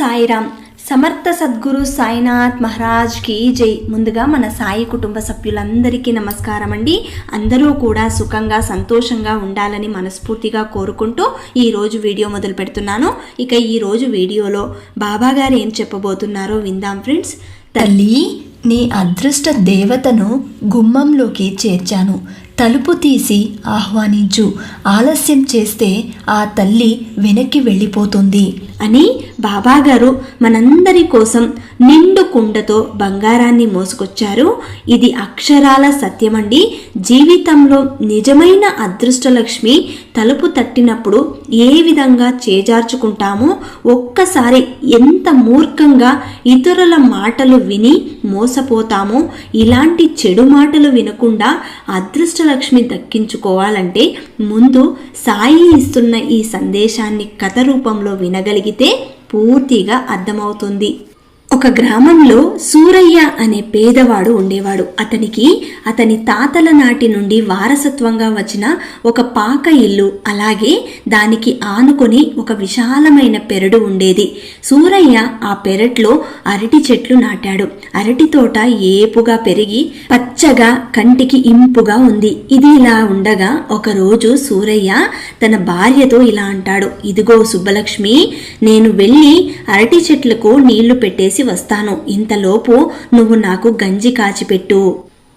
సాయిరామ్. సమర్థ సద్గురు సాయినాథ్ మహారాజ్కి జై. ముందుగా మన సాయి కుటుంబ సభ్యులందరికీ నమస్కారం అండి అందరూ కూడా సుఖంగా సంతోషంగా ఉండాలని మనస్ఫూర్తిగా కోరుకుంటూ ఈరోజు వీడియో మొదలు పెడుతున్నాను. ఇక ఈరోజు వీడియోలో బాబా గారు ఏం చెప్పబోతున్నారో విందాం ఫ్రెండ్స్. తల్లి నీ అదృష్ట దేవతను గుమ్మంలోకి చేర్చాను. తలుపు తీసి ఆహ్వానించు. ఆలస్యం చేస్తే ఆ తల్లి వెనక్కి వెళ్ళిపోతుంది. అని బాబాగారు మనందరి కోసం నిండు కుండతో బంగారాన్ని మోసుకొచ్చారు. ఇది అక్షరాల సత్యమండి. జీవితంలో నిజమైన అదృష్టలక్ష్మి తలుపు తట్టినప్పుడు ఏ విధంగా చేజార్చుకుంటామో ఒక్కసారి ఎంత మూర్ఖంగా ఇతరుల మాటలు విని మోసపోతామో ఇలాంటి చెడు మాటలు వినకుండా అదృష్టలక్ష్మి దక్కించుకోవాలంటే ముందు సాయి ఇస్తున్న ఈ సందేశాన్ని కథ రూపంలో వినగలిగితే పూర్తిగా అర్థమవుతుంది. ఒక గ్రామంలో సూరయ్య అనే పేదవాడు ఉండేవాడు. అతనికి అతని తాతల నాటి నుండి వారసత్వంగా వచ్చిన ఒక పాక ఇల్లు అలాగే దానికి ఆనుకొని ఒక విశాలమైన పెరడు ఉండేది. సూరయ్య ఆ పెరట్లో అరటి చెట్లు నాటాడు. అరటి తోట ఏపుగా పెరిగి పచ్చగా కంటికి ఇంపుగా ఉంది. ఇది ఇలా ఉండగా ఒకరోజు సూరయ్య తన భార్యతో ఇలా అంటాడు. ఇదిగో సుబ్బలక్ష్మి నేను వెళ్ళి అరటి చెట్లకు నీళ్ళు పెట్టేసి వస్తాను. ఇంతలోపు నువ్వు నాకు గంజి కాచిపెట్టు.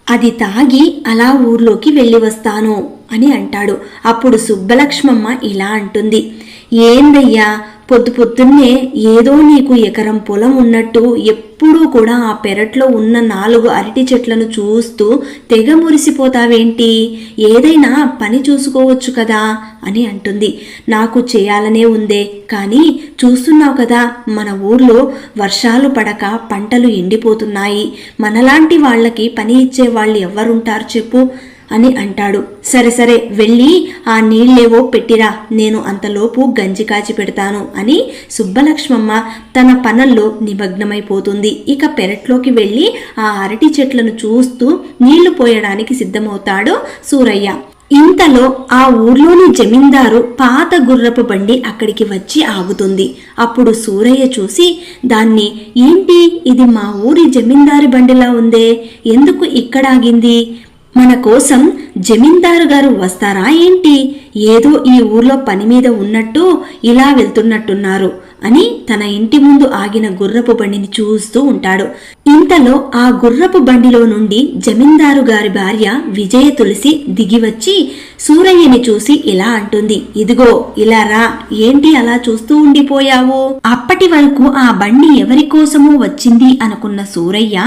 అది తాగి అలా ఊర్లోకి వెళ్ళి వస్తాను అని అంటాడు. అప్పుడు సుబ్బలక్ష్మమ్మ ఇలా అంటుంది. ఏందయ్యా పొద్దు పొద్దున్నే ఏదో నీకు ఎకరం పొలం ఉన్నట్టు ఎప్పుడూ కూడా ఆ పెరట్లో ఉన్న నాలుగు అరటి చెట్లను చూస్తూ తెగ మురిసిపోతావేంటి? ఏదైనా పని చూసుకోవచ్చు కదా? అని అంటుంది. నాకు చేయాలనే ఉందే కానీ చూస్తున్నావు కదా మన ఊర్లో వర్షాలు పడక పంటలు ఎండిపోతున్నాయి. మనలాంటి వాళ్ళకి పని ఇచ్చే వాళ్ళు ఎవరుంటారు చెప్పు. అని అంటాడు. సరే సరే వెళ్ళి ఆ నీళ్ళేవో పెట్టిరా. నేను అంతలోపు గంజి కాచి పెడతాను అని సుబ్బలక్ష్మమ్మ తన పనుల్లో నిమగ్నమైపోతుంది. ఇక పెరట్లోకి వెళ్ళి ఆ అరటి చెట్లను చూస్తూ నీళ్ళు పోయడానికి సిద్ధమవుతాడు సూరయ్య. ఇంతలో ఆ ఊర్లోని జమీందారు పాత గుర్రపు బండి అక్కడికి వచ్చి ఆగుతుంది. అప్పుడు సూరయ్య చూసి దాన్ని ఏంటి? ఇది మా ఊరి జమీందారి బండిలా ఉందే? ఎందుకు ఇక్కడ ఆగింది? మన కోసం జమీందారు గారు వస్తారా ఏంటి? ఏదో ఈ ఊర్లో పని మీద ఉన్నట్టు ఇలా వెళ్తున్నట్టున్నారు అని తన ఇంటి ముందు ఆగిన గుర్రపు బండిని చూస్తూ ఉంటాడు. ఇంతలో ఆ గుర్రపు బండిలో నుండి జమీందారు గారి భార్య విజయ తులసి దిగివచ్చి సూరయ్యని చూసి ఇలా అంటుంది. ఇదిగో ఇలా రా. ఏంటి అలా చూస్తూ ఉండిపోయావు? అప్పటి వరకు ఆ బండి ఎవరి కోసమో వచ్చింది అనుకున్న సూరయ్య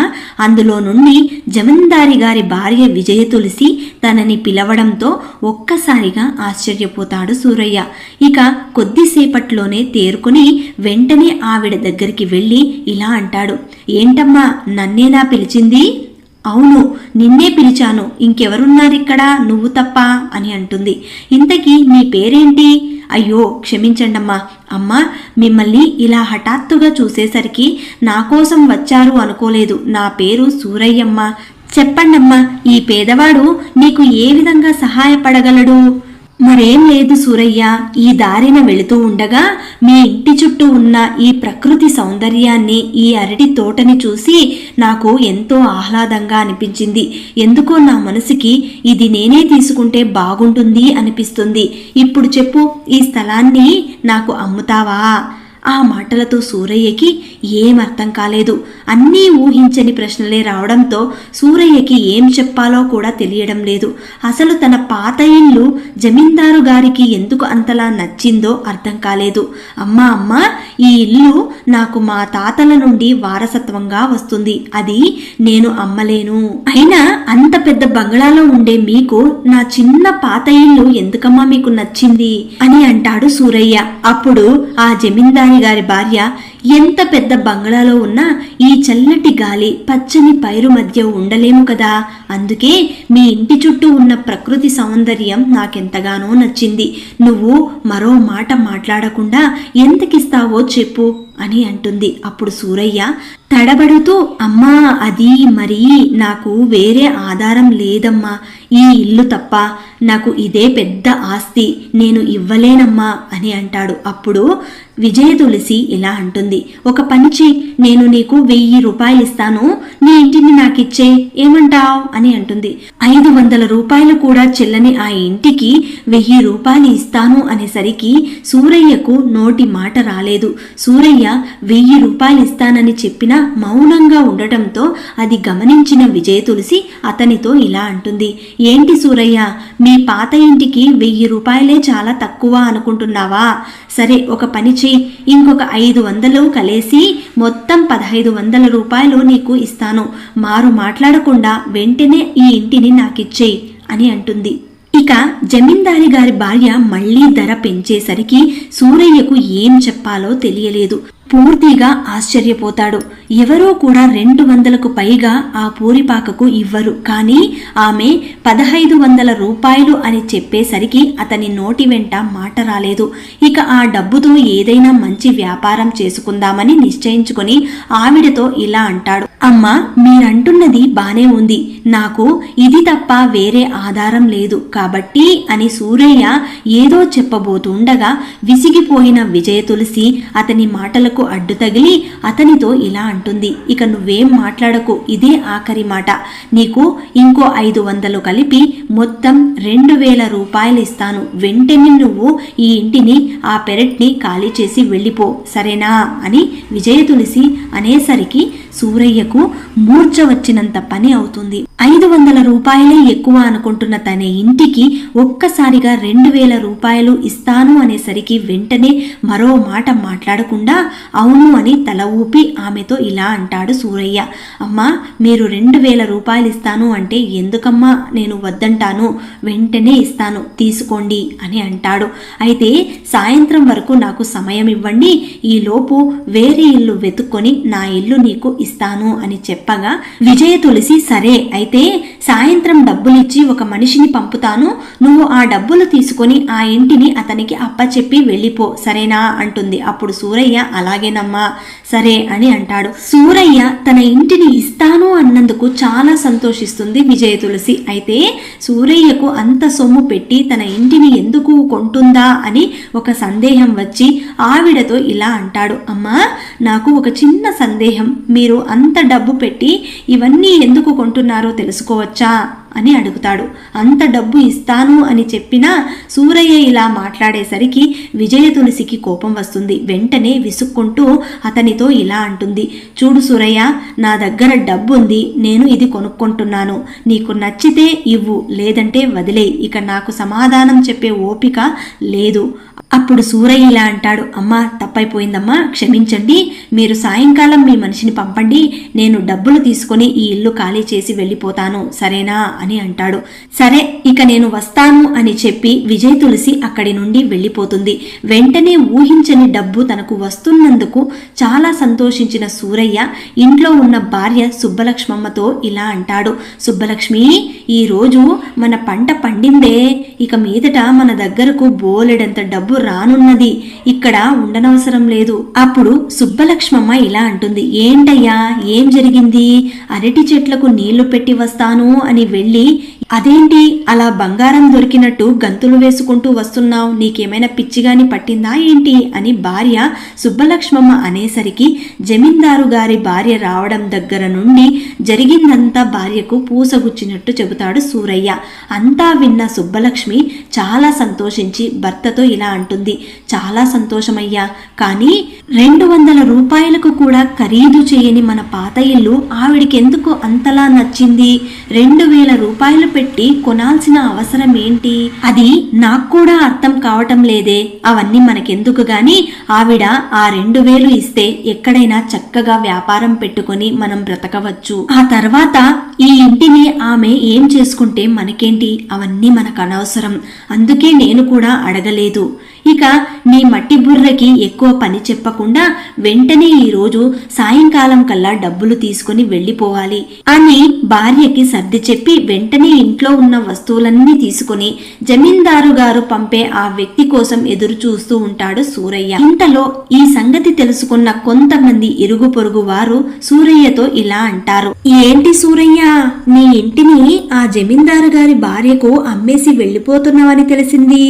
అందులో నుండి జమీందారి గారి భార్య విజయ తులసి తనని పిలవడంతో ఒక్కసారిగా ఆశ్చర్యపోతాడు సూరయ్య. ఇక కొద్దిసేపట్లోనే తేరుకుని వెంటనే ఆవిడ దగ్గరికి వెళ్ళి ఇలా అంటాడు. ఏంటమ్మా నన్నేనా పిలిచింది? అవును నిన్నే పిలిచాను. ఇంకెవరున్నారిక్కడ? నువ్వు తప్ప అని అంటుంది. ఇంతకీ నీ పేరేంటి? అయ్యో క్షమించండమ్మా. అమ్మా మిమ్మల్ని ఇలా హఠాత్తుగా చూసేసరికి నా కోసం వచ్చారు అనుకోలేదు. నా పేరు సూరయ్యమ్మ. చెప్పండమ్మా ఈ పేదవాడు నీకు ఏ విధంగా సహాయపడగలడు? మరేం లేదు సూరయ్య. ఈ దారిన వెళుతూ ఉండగా మీ ఇంటి చుట్టూ ఉన్న ఈ ప్రకృతి సౌందర్యాన్ని ఈ అరటి తోటని చూసి నాకు ఎంతో ఆహ్లాదంగా అనిపించింది. ఎందుకో నా మనసుకి ఇది నేనే తీసుకుంటే బాగుంటుంది అనిపిస్తుంది. ఇప్పుడు చెప్పు ఈ స్థలాన్ని నాకు అమ్ముతావా? ఆ మాటలతో సూరయ్యకి ఏం అర్థం కాలేదు. అన్నీ ఊహించని ప్రశ్నలే రావడంతో సూరయ్యకి ఏం చెప్పాలో కూడా తెలియడం లేదు. అసలు తన పాత ఇల్లు జమీందారు గారికి ఎందుకు అంతలా నచ్చిందో అర్థం కాలేదు. అమ్మా అమ్మ ఈ ఇల్లు నాకు మా తాతల నుండి వారసత్వంగా వస్తుంది. అది నేను అమ్మలేను. అయినా అంత పెద్ద బంగ్లాలో ఉండే మీకు నా చిన్న పాత ఇల్లు ఎందుకమ్మా మీకు నచ్చింది? అని అంటాడు సూరయ్య. అప్పుడు ఆ జమీందారి గారి భార్య ఎంత పెద్ద బంగ్లాలో ఉన్నా ఈ చల్లటి గాలి పచ్చని పైరు మధ్య ఉండలేము కదా. అందుకే మీ ఇంటి చుట్టూ ఉన్న ప్రకృతి సౌందర్యం నాకెంతగానో నచ్చింది. నువ్వు మరో మాట మాట్లాడకుండా ఎంతకిస్తావో చెప్పు అని అంటుంది. అప్పుడు సూరయ్య తడబడుతూ అమ్మా అది మరి నాకు వేరే ఆధారం లేదమ్మా. ఈ ఇల్లు తప్ప నాకు ఇదే పెద్ద ఆస్తి. నేను ఇవ్వలేనమ్మా అని అంటాడు. అప్పుడు విజయ తులసి ఇలా అంటుంది. ఒక పని చేయి నేను నీకు వెయ్యి రూపాయలు ఇస్తాను. నీ ఇంటిని నాకిచ్చే ఏమంటావ్? అని అంటుంది. ఐదు వందల రూపాయలు కూడా చెల్లని ఆ ఇంటికి వెయ్యి రూపాయలు ఇస్తాను అనేసరికి సూరయ్యకు నోటి మాట రాలేదు. సూరయ్య వెయ్యి రూపాయలు ఇస్తానని చెప్పినా మౌనంగా ఉండటంతో అది గమనించిన విజయ తులసి అతనితో ఇలా అంటుంది. ఏంటి సూరయ్య మీ పాత ఇంటికి వెయ్యి రూపాయలే చాలా తక్కువ అనుకుంటున్నావా? సరే ఒక పని నుంచి ఇంకొక ఐదు వందలు కలిసి మొత్తం పదహైదు వందల రూపాయలు నీకు ఇస్తాను. మారు మాట్లాడకుండా వెంటనే ఈ ఇంటిని నాకిచ్చేయి అని అంటుంది. ఇక జమీందారి గారి భార్య మళ్ళీ ధర పెంచేసరికి సూరయ్యకు ఏం చెప్పాలో తెలియలేదు. పూర్తిగా ఆశ్చర్యపోతాడు. ఎవరో కూడా రెండు వందలకు పైగా ఆ పూరిపాకకు ఇవ్వరు. కానీ ఆమె పదహైదు వందల రూపాయలు అని చెప్పేసరికి అతని నోటి వెంట మాట రాలేదు. ఇక ఆ డబ్బుతో ఏదైనా మంచి వ్యాపారం చేసుకుందామని నిశ్చయించుకొని ఆవిడతో ఇలా అంటాడు. అమ్మా మీరంటున్నది బానే ఉంది. నాకు ఇది తప్ప వేరే ఆధారం లేదు. కాబట్టి అని సూరయ్య ఏదో చెప్పబోతుండగా విసిగిపోయిన విజయ తులసి అతని మాటలకు అడ్డు తగిలి అతనితో ఇలా అంటుంది. ఇక నువ్వేం మాట్లాడకు ఇదే ఆఖరి మాట. నీకు ఇంకో ఐదు వందలు కలిపి మొత్తం రెండు వేల రూపాయలు ఇస్తాను. వెంటనే నువ్వు ఈ ఇంటిని ఆ పెరట్ని ఖాళీ చేసి వెళ్ళిపో. సరేనా? అని విజయ తులసి అనేసరికి సూరయ్య సూరయ్యకు మూర్ఛ వచ్చినంత పని అవుతుంది. ఐదు వందల రూపాయలే ఎక్కువ అనుకుంటున్న తన ఇంటికి ఒక్కసారిగా రెండు వేల రూపాయలు ఇస్తాను అనేసరికి వెంటనే మరో మాట మాట్లాడకుండా అవును అని తల ఊపి ఆమెతో ఇలా అంటాడు సూరయ్య. అమ్మా మీరు రెండు వేల రూపాయలు ఇస్తాను అంటే ఎందుకమ్మా? నేను వద్దంటాను. వెంటనే ఇస్తాను. తీసుకోండి అని అంటాడు. అయితే సాయంత్రం వరకు నాకు సమయం ఇవ్వండి. ఈలోపు వేరే ఇల్లు వెతుక్కొని నా ఇల్లు నీకు ఇస్తాను. అని చెప్పగా విజయ తులసి సరే అయితే సాయంత్రం డబ్బులిచ్చి ఒక మనిషిని పంపుతాను. నువ్వు ఆ డబ్బులు తీసుకొని ఆ ఇంటిని అతనికి అప్పచెప్పి వెళ్ళిపో సరేనా అంటుంది. అప్పుడు సూరయ్య అలాగేనమ్మా సరే అని అంటాడు. సూరయ్య తన ఇంటిని ఇస్తాను అన్నందుకు చాలా సంతోషిస్తుంది విజయ తులసి. అయితే సూరయ్యకు అంత సొమ్ము పెట్టి తన ఇంటిని ఎందుకు కొంటుందా అని ఒక సందేహం వచ్చి ఆవిడతో ఇలా అంటాడు. అమ్మా నాకు ఒక చిన్న సందేహం. మీరు అంత డబ్బు పెట్టి ఇవన్నీ ఎందుకు కొంటున్నారో తెలుసుకోవచ్చా? అని అడుగుతాడు. అంత డబ్బు ఇస్తాను అని చెప్పినా సూరయ్య ఇలా మాట్లాడేసరికి విజయ తులసికి కోపం వస్తుంది. వెంటనే విసుక్కుంటూ అతనితో ఇలా అంటుంది. చూడు సూరయ్య నా దగ్గర డబ్బు ఉంది నేను ఇది కొనుక్కుంటున్నాను. నీకు నచ్చితే ఇవ్వు లేదంటే వదిలే. ఇక నాకు సమాధానం చెప్పే ఓపిక లేదు. అప్పుడు సూరయ్య ఇలా అంటాడు. అమ్మా తప్పైపోయిందమ్మా. క్షమించండి. మీరు సాయంకాలం మీ మనిషిని పంపండి. నేను డబ్బులు తీసుకొని ఈ ఇల్లు ఖాళీ చేసి వెళ్ళిపోతాను. సరేనా? అని అంటాడు. సరే ఇక నేను వస్తాను అని చెప్పి విజయ్ తులసి అక్కడి నుండి వెళ్ళిపోతుంది. వెంటనే ఊహించని డబ్బు తనకు వస్తున్నందుకు చాలా సంతోషించిన సూరయ్య ఇంట్లో ఉన్న భార్య సుబ్బలక్ష్మమ్మతో ఇలా అంటాడు. సుబ్బలక్ష్మి ఈ రోజు మన పంట పండిందే. ఇక మీదట మన దగ్గరకు బోలెడంత డబ్బు రానున్నది. ఇక్కడ ఉండనవసరం లేదు. అప్పుడు సుబ్బలక్ష్మమ్మ ఇలా అంటుంది. ఏంటయ్యా? ఏం జరిగింది? అరటి చెట్లకు నీళ్ళు పెట్టి వస్తాను అని వెళ్ళి ಬೆಳ್ಳಿ అదేంటి? అలా బంగారం దొరికినట్టు గంతులు వేసుకుంటూ వస్తున్నావు. నీకేమైనా పిచ్చిగాని పట్టిందా ఏంటి? అని భార్య సుబ్బలక్ష్మమ్మ అనేసరికి జమీందారు గారి భార్య రావడం దగ్గర నుండి జరిగిందంతా భార్యకు పూసగుచ్చినట్టు చెబుతాడు సూరయ్య. అంతా విన్న సుబ్బలక్ష్మి చాలా సంతోషించి భర్తతో ఇలా అంటుంది. చాలా సంతోషమయ్యా. కానీ రెండు వందల రూపాయలకు కూడా ఖరీదు చేయని మన పాత ఇల్లు ఆవిడికెందుకు అంతలా నచ్చింది? రెండు వేల రూపాయలు పెట్టి కొనాల్సిన అవసరం ఏంటి? అది నాకు కూడా అర్థం కావటం లేదే. అవన్నీ మనకెందుకు గాని ఆవిడ ఆ రెండు వేలు ఇస్తే ఎక్కడైనా చక్కగా వ్యాపారం పెట్టుకొని మనం బ్రతకవచ్చు. ఆ తర్వాత ఈ ఇంటిని ఆమె ఏం చేసుకుంటే మనకేంటి? అవన్నీ మనకు అనవసరం. అందుకే నేను కూడా అడగలేదు. ఇక నీ మట్టి బుర్రకి ఎక్కువ పని చెప్పకుండా వెంటనే ఈ రోజు సాయంకాలం కల్లా డబ్బులు తీసుకుని వెళ్ళిపోవాలి అని భార్యకి సర్ది చెప్పి వెంటనే ఇంట్లో ఉన్న వస్తువులన్నీ తీసుకుని జమీందారు గారు పంపే ఆ వ్యక్తి కోసం ఎదురు చూస్తూ ఉంటాడు సూరయ్య. ఇంతలో ఈ సంగతి తెలుసుకున్న కొంతమంది ఇరుగు పొరుగు వారు సూరయ్యతో ఇలా అంటారు. ఏంటి సూరయ్య నీ ఇంటిని ఆ జమీందారు గారి భార్యకు అమ్మేసి వెళ్ళిపోతున్నావని తెలిసింది?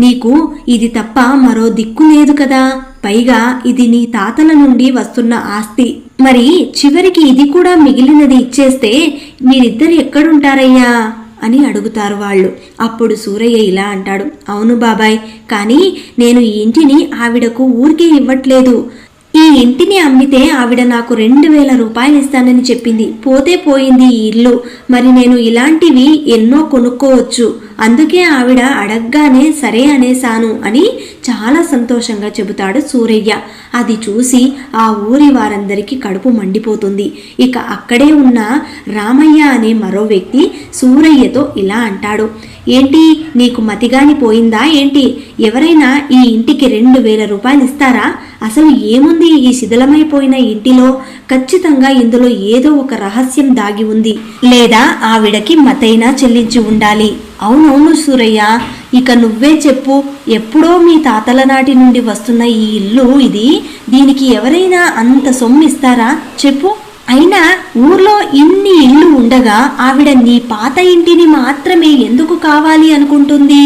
నీకు ఇది తప్ప మరో దిక్కు లేదు కదా. పైగా ఇది నీ తాతల నుండి వస్తున్న ఆస్తి. మరి చివరికి ఇది కూడా మిగిలినది ఇచ్చేస్తే మీరిద్దరు ఎక్కడుంటారయ్యా? అని అడుగుతారు వాళ్ళు. అప్పుడు సూరయ్య ఇలా అంటాడు. అవును బాబాయ్ కానీ నేను ఈ ఇంటిని ఆవిడకు ఊరికే ఇవ్వట్లేదు. ఈ ఇంటిని అమ్మితే ఆవిడ నాకు రెండు వేల రూపాయలు ఇస్తానని చెప్పింది. పోతే పోయింది ఈ ఇల్లు. మరి నేను ఇలాంటివి ఎన్నో కొనుక్కోవచ్చు. అందుకే ఆవిడ అడగ్గానే సరే అనేశాను అని చాలా సంతోషంగా చెబుతాడు సూరయ్య. అది చూసి ఆ ఊరి వారందరికీ కడుపు మండిపోతుంది. ఇక అక్కడే ఉన్న రామయ్య అనే మరో వ్యక్తి సూరయ్యతో ఇలా అంటాడు. ఏంటి? నీకు మతిగాని పోయిందా ఏంటి? ఎవరైనా ఈ ఇంటికి రెండు వేల రూపాయలు ఇస్తారా? అసలు ఏముంది ఈ శిథిలమైపోయిన ఇంటిలో? ఖచ్చితంగా ఇందులో ఏదో ఒక రహస్యం దాగి ఉంది. లేదా ఆవిడకి మతైనా చెల్లించి ఉండాలి. అవునవును సూరయ్య. ఇక నువ్వే చెప్పు. ఎప్పుడో మీ తాతల నాటి నుండి వస్తున్న ఈ ఇల్లు ఇది. దీనికి ఎవరైనా అంత సొమ్ము ఇస్తారా చెప్పు. అయినా ఊర్లో ఇన్ని ఇళ్ళు ఉండగా ఆవిడ నీ పాత ఇంటిని మాత్రమే ఎందుకు కావాలి అనుకుంటుంది?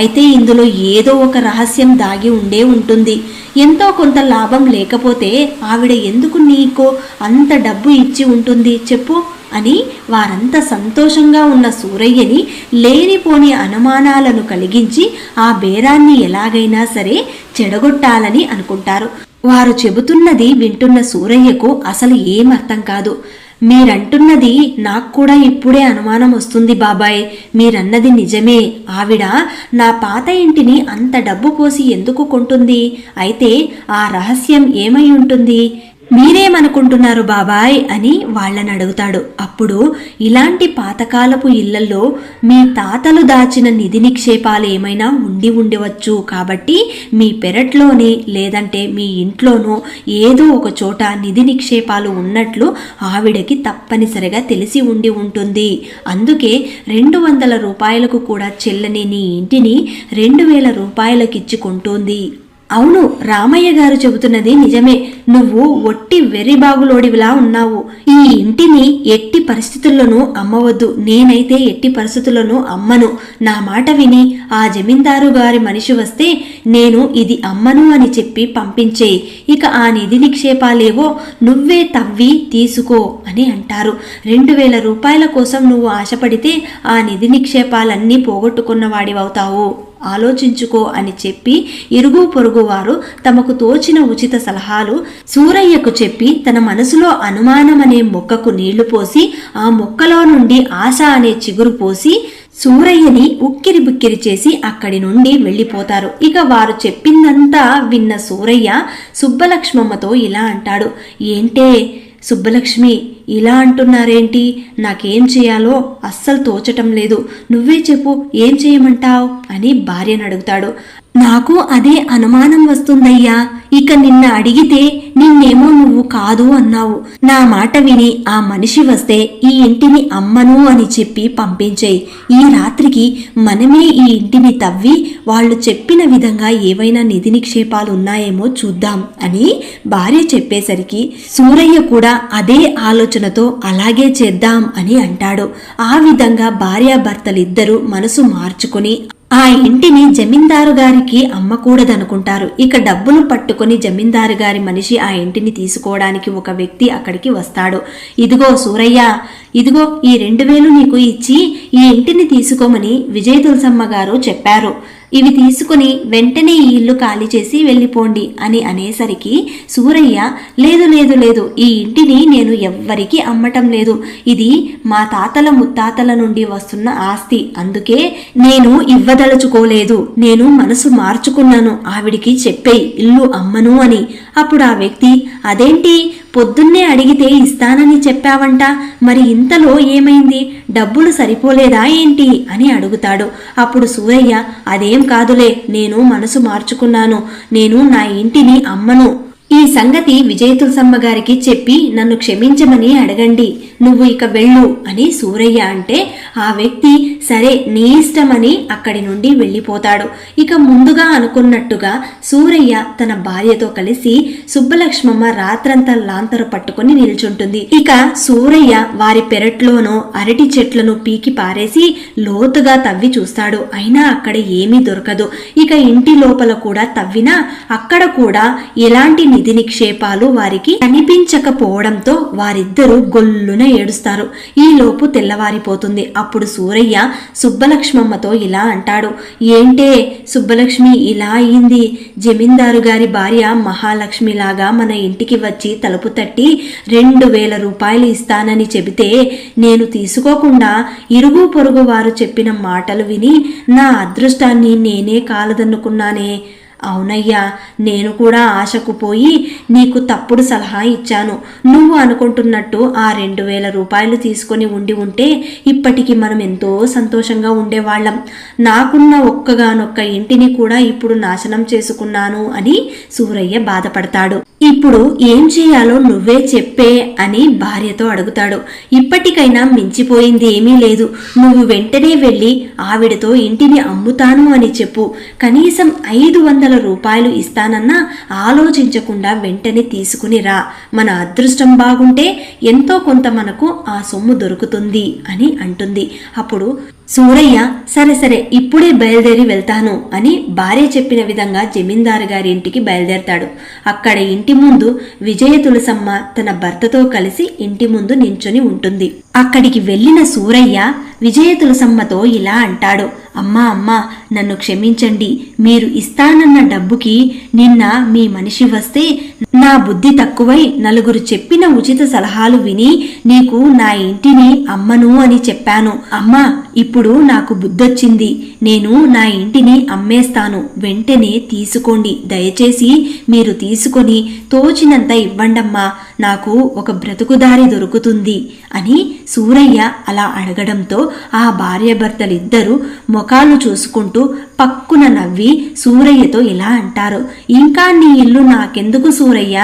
అయితే ఇందులో ఏదో ఒక రహస్యం దాగి ఉండే ఉంటుంది. ఎంతో కొంత లాభం లేకపోతే ఆవిడ ఎందుకు నీకు అంత డబ్బు ఇచ్చి ఉంటుంది చెప్పు అని వారంతా సంతోషంగా ఉన్న సూరయ్యని లేనిపోని అనుమానాలను కలిగించి ఆ బేరాన్ని ఎలాగైనా సరే చెడగొట్టాలని అనుకుంటారు. వారు చెబుతున్నది వింటున్న సూరయ్యకు అసలు ఏం అర్థం కాదు. మీరంటున్నది నాకు కూడా ఇప్పుడే అనుమానం వస్తుంది బాబాయ్. మీరన్నది నిజమే. ఆవిడ నా పాత ఇంటిని అంత డబ్బు పోసి ఎందుకు కొంటుంది? అయితే ఆ రహస్యం ఏమై ఉంటుంది? మీరేమనుకుంటున్నారు బాబాయ్? అని వాళ్ళని అడుగుతాడు. అప్పుడు ఇలాంటి పాతకాలపు ఇళ్ళలో మీ తాతలు దాచిన నిధి నిక్షేపాలు ఏమైనా ఉండి ఉండవచ్చు. కాబట్టి మీ పెరట్లోనే లేదంటే మీ ఇంట్లోనో ఏదో ఒక చోట నిధి నిక్షేపాలు ఉన్నట్లు ఆవిడకి తప్పనిసరిగా తెలిసి ఉండి ఉంటుంది. అందుకే రెండు వందల రూపాయలకు కూడా చెల్లని నీ ఇంటిని రెండు వేల రూపాయలకిచ్చి కొంటుంది. అవును రామయ్య గారు చెబుతున్నది నిజమే. నువ్వు ఒట్టి వెర్రిబాగులోడివిలా ఉన్నావు. ఈ ఇంటిని ఎట్టి పరిస్థితుల్లోనూ అమ్మవద్దు. నేనైతే ఎట్టి పరిస్థితుల్లోనూ అమ్మను. నా మాట విని ఆ జమీందారు గారి మనిషి వస్తే నేను ఇది అమ్మను అని చెప్పి పంపించేయి ఇక ఆ నిధి నిక్షేపాలేవో నువ్వే తవ్వి తీసుకో అని అంటారు. రెండు వేల రూపాయల కోసం నువ్వు ఆశపడితే ఆ నిధి నిక్షేపాలన్నీ పోగొట్టుకున్న వాడివవుతావు ఆలోచించుకో అని చెప్పి ఇరుగు పొరుగు వారు తమకు తోచిన ఉచిత సలహాలు సూరయ్యకు చెప్పి తన మనసులో అనుమానం అనే మొక్కకు నీళ్ళు పోసి ఆ మొక్కలో నుండి ఆశ అనే చిగురు పోసి సూరయ్యని ఉక్కిరి బిక్కిరి చేసి అక్కడి నుండి వెళ్ళిపోతారు. ఇక వారు చెప్పిందంతా విన్న సూరయ్య సుబ్బలక్ష్మమ్మతో ఇలా అంటాడు. ఏంటే సుబ్బలక్ష్మి ఇలా అంటున్నారేంటి? నాకేం చేయాలో అస్సలు తోచటం లేదు. నువ్వే చెప్పు ఏం చేయమంటావ్? అని భార్యను అడుగుతాడు. నాకు అదే అనుమానం వస్తుందయ్యా. ఇక నిన్న అడిగితే నిన్నేమో నువ్వు కాదు అన్నావు. నా మాట విని ఆ మనిషి వస్తే ఈ ఇంటిని అమ్మను అని చెప్పి పంపించేయి. ఈ రాత్రికి మనమే ఈ ఇంటిని తవ్వి వాళ్ళు చెప్పిన విధంగా ఏవైనా నిధి నిక్షేపాలు ఉన్నాయేమో చూద్దాం అని భార్య చెప్పేసరికి సూరయ్య కూడా అదే ఆలోచనతో అలాగే చేద్దాం అని అంటాడు. ఆ విధంగా భార్యాభర్తలిద్దరూ మనసు మార్చుకుని ఆ ఇంటిని జమీందారు గారికి అమ్మకూడదనుకుంటారు. ఇక డబ్బులు పట్టుకొని జమీందారు గారి మనిషి ఆ ఇంటిని తీసుకోవడానికి ఒక వ్యక్తి అక్కడికి వస్తాడు. ఇదిగో సూరయ్య ఇదిగో ఈ రెండు వేలు నీకు ఇచ్చి ఈ ఇంటిని తీసుకోమని విజయ తులసమ్మ గారు చెప్పారు. ఇవి తీసుకుని వెంటనే ఈ ఇల్లు ఖాళీ చేసి వెళ్ళిపోండి అని అనేసరికి సూరయ్య లేదు లేదు లేదు ఈ ఇంటిని నేను ఎవ్వరికీ అమ్మటం లేదు. ఇది మా తాతల ముత్తాతల నుండి వస్తున్న ఆస్తి. అందుకే నేను ఇవ్వదలుచుకోలేదు. నేను మనసు మార్చుకున్నాను. ఆవిడికి చెప్పేయి ఇల్లు అమ్మను అని. అప్పుడు ఆ వ్యక్తి అదేంటి? పొద్దున్నే అడిగితే ఇస్తానని చెప్పావంట. మరి ఇంతలో ఏమైంది? డబ్బులు సరిపోలేదా ఏంటి? అని అడుగుతాడు. అప్పుడు సూరయ్య అదేం కాదులే నేను మనసు మార్చుకున్నాను. నేను నా ఇంటిని అమ్మను. ఈ సంగతి విజయతులసమ్మ గారికి చెప్పి నన్ను క్షమించమని అడగండి. నువ్వు ఇక వెళ్ళు అని సూరయ్య అంటే ఆ వ్యక్తి సరే నీ ఇష్టమని అక్కడి నుండి వెళ్ళిపోతాడు. ఇక ముందుగా అనుకున్నట్టుగా సూరయ్య తన భార్యతో కలిసి సుబ్బలక్ష్మమ్మ రాత్రంతా లాంతరు పట్టుకుని నిల్చుంటుంది. ఇక సూరయ్య వారి పెరట్లోనో అరటి చెట్లను పీకి పారేసి లోతుగా తవ్వి చూస్తాడు. అయినా అక్కడ ఏమీ దొరకదు. ఇక ఇంటి లోపల కూడా తవ్వినా అక్కడ కూడా ఎలాంటి నిధి నిక్షేపాలు వారికి కనిపించకపోవడంతో వారిద్దరూ గొల్లున ఏడుస్తారు. ఈలోపు తెల్లవారిపోతుంది. అప్పుడు సూరయ్య సుబ్బలక్ష్మమ్మతో ఇలా అంటాడు. ఏంటే సుబ్బలక్ష్మి ఇలా అయింది? జమీందారు గారి భార్య మహాలక్ష్మిలాగా మన ఇంటికి వచ్చి తలుపు తట్టి రెండు వేల రూపాయలు ఇస్తానని చెబితే నేను తీసుకోకుండా ఇరుగు పొరుగు వారు చెప్పిన మాటలు విని నా అదృష్టాన్ని నేనే కాలదన్నుకున్నానే? అవునయ్యా నేను కూడా ఆశకు పోయి నీకు తప్పుడు సలహా ఇచ్చాను. నువ్వు అనుకుంటున్నట్టు ఆ రెండు వేల రూపాయలు తీసుకొని ఉండి ఉంటే ఇప్పటికి మనం ఎంతో సంతోషంగా ఉండేవాళ్ళం. నాకున్న ఒక్కగానొక్క ఇంటిని కూడా ఇప్పుడు నాశనం చేసుకున్నాను అని సూరయ్య బాధపడతాడు. ఇప్పుడు ఏం చేయాలో నువ్వే చెప్పే అని భార్యతో అడుగుతాడు. ఇప్పటికైనా మించిపోయింది ఏమీ లేదు. నువ్వు వెంటనే వెళ్ళి ఆవిడతో ఇంటిని అమ్ముతాను అని చెప్పు. కనీసం ఐదు వందల రూపాయలు ఇస్తానన్నా ఆలోచించకుండా వెంటనే తీసుకుని రా. మన అదృష్టం బాగుంటే ఎంతో కొంత మనకు ఆ సొమ్ము దొరుకుతుంది అని అంటుంది. అప్పుడు సూరయ్య సరే సరే ఇప్పుడే బయలుదేరి వెళ్తాను అని భార్య చెప్పిన విధంగా జమీందారు గారి ఇంటికి బయలుదేరతాడు. అక్కడ ఇంటి ముందు విజయ తులసమ్మ తన భర్తతో కలిసి ఇంటి ముందు నించొని ఉంటుంది. అక్కడికి వెళ్ళిన సూరయ్య విజయ తులసమ్మతో ఇలా అంటాడు అమ్మా అమ్మా నన్ను క్షమించండి. మీరు ఇస్తానన్న డబ్బుకి నిన్న మీ మనిషి వస్తే నా బుద్ధి తక్కువై నలుగురు చెప్పిన ఉచిత సలహాలు విని నీకు నా ఇంటిని అమ్మను అని చెప్పాను. అమ్మా ఇప్పుడు నాకు బుద్ధొచ్చింది. నేను నా ఇంటిని అమ్మేస్తాను. వెంటనే తీసుకోండి. దయచేసి మీరు తీసుకొని తోచినంత ఇవ్వండమ్మా. నాకు ఒక బ్రతుకుదారి దొరుకుతుంది అని సూరయ్య అలా అడగడంతో ఆ భార్యాభర్తలిద్దరూ ముఖాలు చూసుకుంటూ పక్కున నవ్వి సూరయ్యతో ఇలా అంటారు ఇంకా నీ ఇల్లు నాకెందుకు సూరయ్య?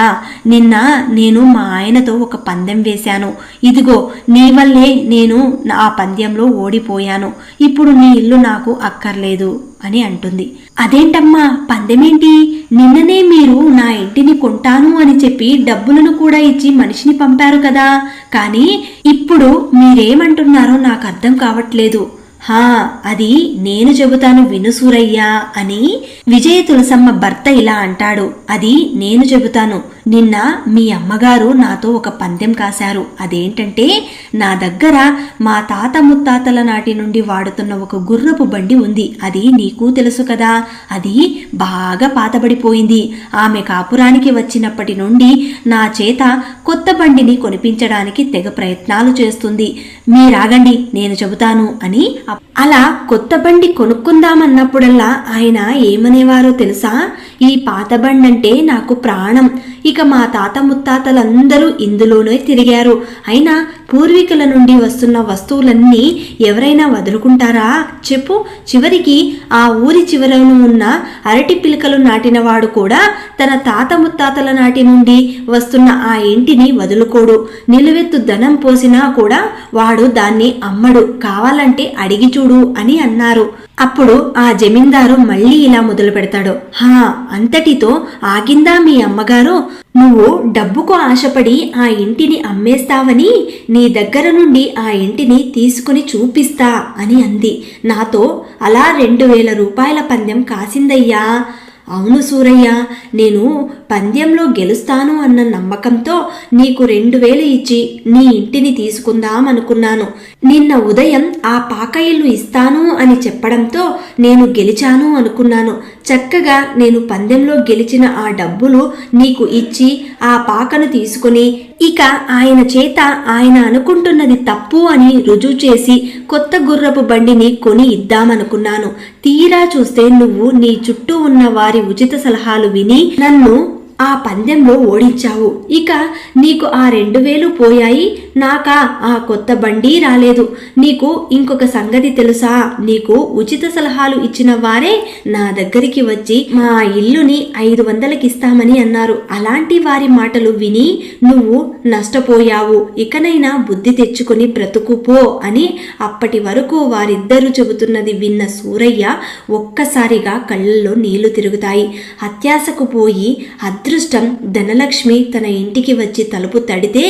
నిన్న నేను మా ఆయనతో ఒక పందెం వేశాను. ఇదిగో నీ వల్లే నేను ఆ పందెంలో ఓడిపోయాను. ఇప్పుడు నీ ఇల్లు నాకు అక్కర్లేదు. అని అంటుంది. అదేంటమ్మా పందెమేంటి? నిన్ననే మీరు నా ఇంటిని కొంటాను అని చెప్పి డబ్బులను కూడా ఇచ్చి మనిషిని పంపారు కదా. కానీ ఇప్పుడు మీరేమంటున్నారో నాకు అర్థం కావట్లేదు. హా అది నేను చెబుతాను విను సూరయ్య అని విజయ తులసమ్మ భర్త ఇలా అంటాడు. అది నేను చెబుతాను. నిన్న మీ అమ్మగారు నాతో ఒక పందెం కాశారు. అదేంటంటే నా దగ్గర మా తాత ముత్తాతల నాటి నుండి వాడుతున్న ఒక గుర్రపు బండి ఉంది. అది నీకు తెలుసు కదా. అది బాగా పాతబడిపోయింది. ఆమె కాపురానికి వచ్చినప్పటి నుండి నా చేత కొత్త బండిని కొనిపించడానికి తెగ ప్రయత్నాలు చేస్తుంది. మీరాగండి నేను చెబుతాను అని అలా కొత్త బండి కొనుక్కుందామన్నప్పుడల్లా ఆయన ఏమనేవారో తెలుసా? ఈ పాత బండి అంటే నాకు ప్రాణం. ఇక మా తాత ముత్తాతలందరూ ఇందులోనే తిరిగారు. అయినా పూర్వీకుల నుండి వస్తున్న వస్తువులన్నీ ఎవరైనా వదులుకుంటారా? చెప్పు. చివరికి ఆ ఊరి చివరను ఉన్న అరటి పిలకలు నాటినవాడు కూడా తన తాత ముత్తాతల నాటి నుండి వస్తున్న ఆ ఇంటిని వదులుకోడు. నిలువెత్తు ధనం పోసినా కూడా వాడు దాన్ని అమ్మడు. కావాలంటే అడిగి చూడు అని అన్నారు. అప్పుడు ఆ జమీందారు మళ్ళీ ఇలా మొదలు పెడతాడు. హా అంతటితో ఆగిందా మీ అమ్మగారు? నువ్వు డబ్బుకు ఆశపడి ఆ ఇంటిని అమ్మేస్తావని నీ దగ్గర నుండి ఆ ఇంటిని తీసుకుని చూపిస్తా అని అంది. నాతో అలా రెండు వేల రూపాయల పందెం కాసిందయ్యా. అవును సూరయ్య నేను పందెంలో గెలుస్తాను అన్న నమ్మకంతో నీకు రెండు వేలు ఇచ్చి నీ ఇంటిని తీసుకుందాం అనుకున్నాను నిన్న ఉదయం ఆ పాక ఇల్లు ఇస్తాను అని చెప్పడంతో నేను గెలిచాను అనుకున్నాను. చక్కగా నేను పందెంలో గెలిచిన ఆ డబ్బులు నీకు ఇచ్చి ఆ పాకను తీసుకుని ఇక ఆయన చేత ఆయన అనుకుంటున్నది తప్పు అని రుజువు చేసి కొత్త గుర్రపు బండిని కొని ఇద్దామనుకున్నాను. తీరా చూస్తే నువ్వు నీ చుట్టూ ఉన్న వారి ఉచిత సలహాలు విని నన్ను ఆ పందెంలో ఓడించావు. ఇక నీకు ఆ రెండు వేలు పోయాయి. నాకా ఆ కొత్త బండి రాలేదు. నీకు ఇంకొక సంగతి తెలుసా? నీకు ఉచిత సలహాలు ఇచ్చిన వారే నా దగ్గరికి వచ్చి మా ఇల్లుని ఐదు వందలకి ఇస్తామని అన్నారు. అలాంటి వారి మాటలు విని నువ్వు నష్టపోయావు. ఇకనైనా బుద్ధి తెచ్చుకొని బ్రతుకుపో అని అప్పటి వరకు వారిద్దరూ చెబుతున్నది విన్న సూరయ్య ఒక్కసారిగా కళ్ళల్లో నీళ్ళు తిరుగుతాయి. అత్యాసకు పోయి అదృష్టం ధనలక్ష్మి తన ఇంటికి వచ్చి తలుపు తడితే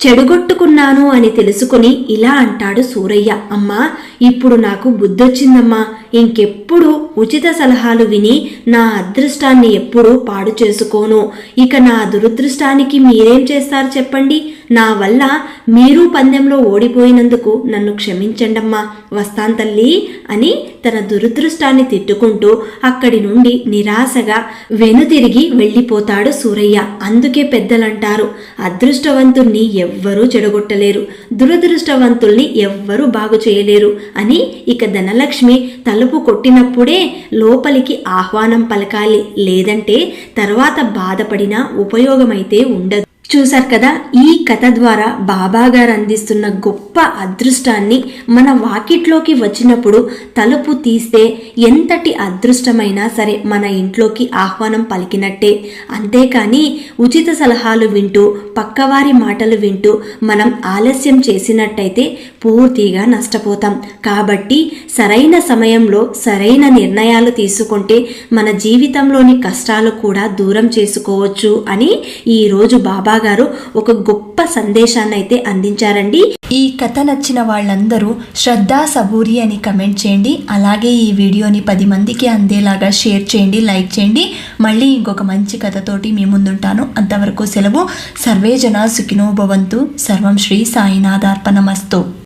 చెడుగొట్టుకున్నాను అని తెలుసుకుని ఇలా అంటాడు సూరయ్య. అమ్మా ఇప్పుడు నాకు బుద్ధొచ్చిందమ్మా. ఇంకెప్పుడు ఉచిత సలహాలు విని నా అదృష్టాన్ని ఎప్పుడూ పాడు చేసుకోను. ఇక నా దురదృష్టానికి మీరేం చేస్తారు చెప్పండి. నా వల్ల మీరు పందెంలో ఓడిపోయినందుకు నన్ను క్షమించండమ్మా. వస్తాన్ తల్లి అని తన దురదృష్టాన్ని తిట్టుకుంటూ అక్కడి నుండి నిరాశగా వెనుతిరిగి వెళ్ళిపోతాడు సూరయ్య. అందుకే పెద్దలంటారు అదృష్టవంతుణ్ణి ఎవ్వరూ చెడగొట్టలేరు. దురదృష్టవంతుల్ని ఎవ్వరూ బాగు చేయలేరు. అని ఇక ధనలక్ష్మి తలుపు కొట్టినప్పుడే లోపలికి ఆహ్వానం పలకాలి. లేదంటే తర్వాత బాధపడినా ఉపయోగమైతే ఉండదు. చూశారు కదా ఈ కథ ద్వారా బాబా గారు అందిస్తున్న గొప్ప అదృష్టాన్ని మన వాకిట్లోకి వచ్చినప్పుడు తలుపు తీస్తే ఎంతటి అదృష్టమైనా సరే మన ఇంట్లోకి ఆహ్వానం పలికినట్టే. అంతేకాని ఉచిత సలహాలు వింటూ పక్కవారి మాటలు వింటూ మనం ఆలస్యం చేసినట్టయితే పూర్తిగా నష్టపోతాం. కాబట్టి సరైన సమయంలో సరైన నిర్ణయాలు తీసుకుంటే మన జీవితంలోని కష్టాలు కూడా దూరం చేసుకోవచ్చు అని ఈరోజు బాబా గారు ఒక గొప్ప సందేశాన్ని అయితే అందించారండి. ఈ కథ నచ్చిన వాళ్ళందరూ శ్రద్ధా సబూరి అని కమెంట్ చేయండి. అలాగే ఈ వీడియోని పది మందికి అందేలాగా షేర్ చేయండి లైక్ చేయండి. మళ్ళీ ఇంకొక మంచి కథతోటి మీ ముందుంటాను. అంతవరకు సెలవు. సర్వే జన సుఖినో భవంతు. సర్వం శ్రీ సాయినాథార్పణమస్తు.